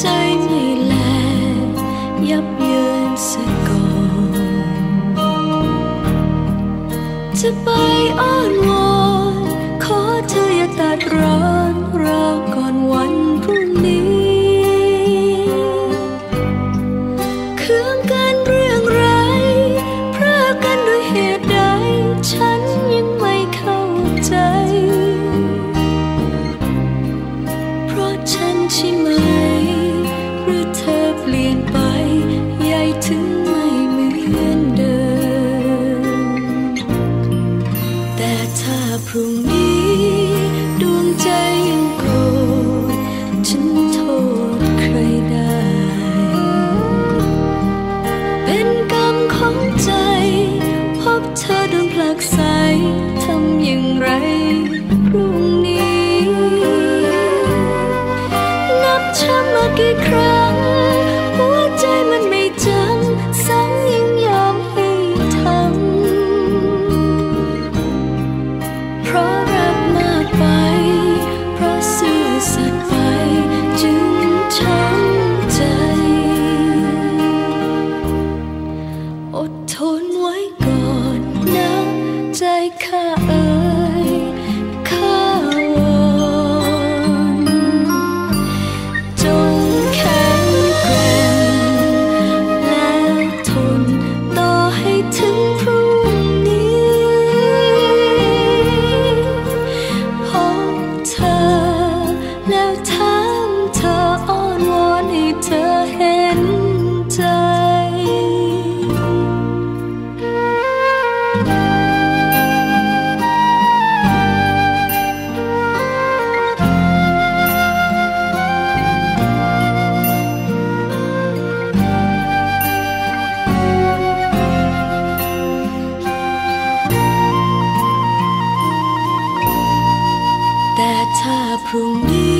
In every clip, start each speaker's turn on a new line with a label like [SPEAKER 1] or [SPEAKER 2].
[SPEAKER 1] ใจไม่แล ยับเยินสะก่อน จะไปอ้อนวอน ขอเธออย่าตัดร้อนรอก่อนวันพรุ่งนี้เคืองกันเรื่องไรพรากกันด้วยเหตุใด ฉันยังไม่เข้าใจ เพราะฉันใช่ไหม รุ่งนี้ดวงใจยังโกรธฉันโทษใครได้ เป็นกรรมของใจ พบเธอโดนผลักไสทำอย่างไรพรุ่งนี้ นับช้ำมากี่ครั้ง ทนไว้ก่อนนะใจข้าเอ แต่ถ้าพรุ่งนี้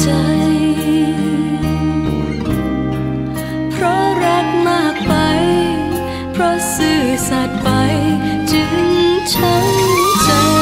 [SPEAKER 1] ใจ เพราะรักมากไป เพราะซื่อสัตย์ไป จึงช้ำ